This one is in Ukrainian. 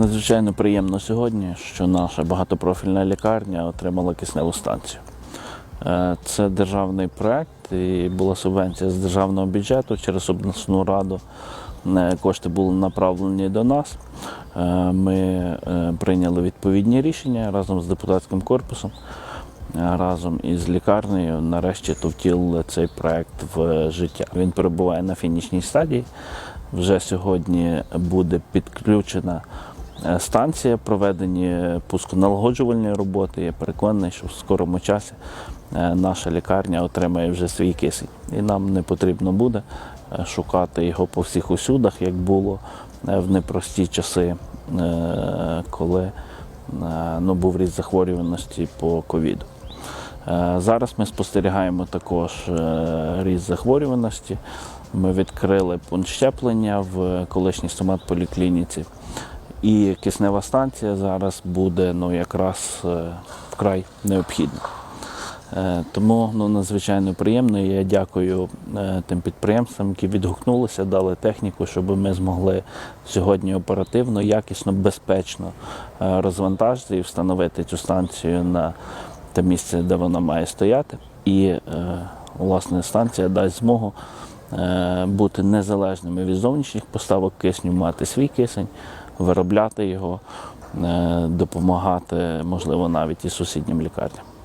Надзвичайно приємно сьогодні, що наша багатопрофільна лікарня отримала кисневу станцію. Е, Це державний проект і була субвенція з державного бюджету через обласну раду. Е, Кошти були направлені до нас. Е, Ми прийняли відповідні рішення разом з депутатським корпусом, разом із лікарнею. Нарешті то втілили цей проект в життя. Він перебуває на фінішній стадії. Вже сьогодні буде підключена станція, проведені пусконалагоджувальні роботи. Я переконаний, що в скорому часі е, наша лікарня отримає вже свій кисень. І нам не потрібно буде е, шукати його по всіх усюдах, як було е, в непрості часи, е, коли е, ну, був ріст захворюваності по ковіду. Е, Зараз ми спостерігаємо також е, ріст захворюваності. Ми відкрили пункт щеплення в колишній стомат-поліклініці. І киснева станція зараз буде ну, якраз е, вкрай необхідна. Е, Тому ну, надзвичайно приємно. Я дякую е, тим підприємствам, які відгукнулися, дали техніку, щоб ми змогли сьогодні оперативно, якісно, безпечно розвантажити і встановити цю станцію на те місце, де вона має стояти. І власне станція дасть змогу бути незалежними від зовнішніх поставок кисню, мати свій кисень, виробляти його, е, допомагати, можливо, навіть і сусіднім лікарням.